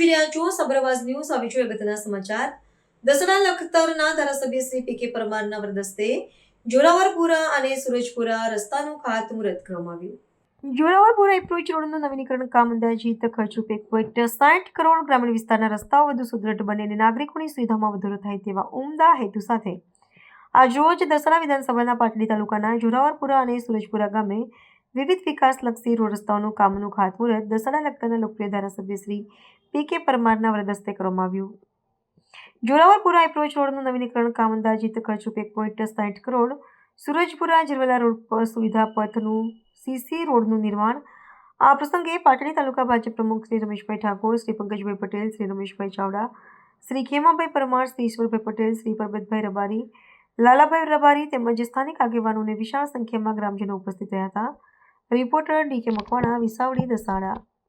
રહ્યા છો. સબરવાજ ન્યૂઝ આવી છે અગત્યના સમાચાર. દસના લખતરના ધારાસભ્ય શ્રી પી કે પરમારના વરદસ્તે જોરાવરપુરા અને સુરજપુરા રસ્તાનું ખાતમુહૂર્ત કરવામાં આવ્યું જોરાવરપુરા એપ્રોચ રોડનું નવીનીકરણ કામ અંદાજિત ખર્ચ રૂપે પોઈન્ટ સાઠ કરોડ ગ્રામીણ વિસ્તારના રસ્તાઓ વધુ સુદૃઢ બને અને નાગરિકોની સુવિધામાં વધારો થાય તેવા ઉમદા હેતુ સાથે. આજરોજ દસરા વિધાનસભાના પાટડી તાલુકાના જોરાવરપુરા અને સુરજપુરા ગામે વિવિધ વિકાસલક્ષી રોડ રસ્તાઓનું કામનું ખાતમુહૂર્ત દસડા લખતરના લોકપ્રિય ધારાસભ્ય શ્રી પી કે પરમારના વરદસ્તે કરવામાં આવ્યું. જોરાવરપુરા એપ્રોચ રોડનું નવીનીકરણ કામ અંદાજિત ખર્ચ રૂપે એક પોઈન્ટ સાઠ કરોડ. સુરજપુરા જીરવલા રોડ પર સુવિધા પથનું સીસી રોડનું નિર્માણ. આ પ્રસંગે પાટણી તાલુકા ભાજપ પ્રમુખ શ્રી રમેશભાઈ ઠાકોર, શ્રી પંકજભાઈ પટેલ, શ્રી રમેશભાઈ ચાવડા, શ્રી ખેમાભાઈ પરમાર, શ્રી ઈશ્વરભાઈ પટેલ, શ્રી પરબતભાઈ રબારી, લાલાભાઈ રબારી તેમજ સ્થાનિક આગેવાનોને વિશાળ સંખ્યામાં ગ્રામજનો ઉપસ્થિત રહ્યા હતા. રિપોર્ટર ડી કે મકવાણા વિસાવડી દસાડા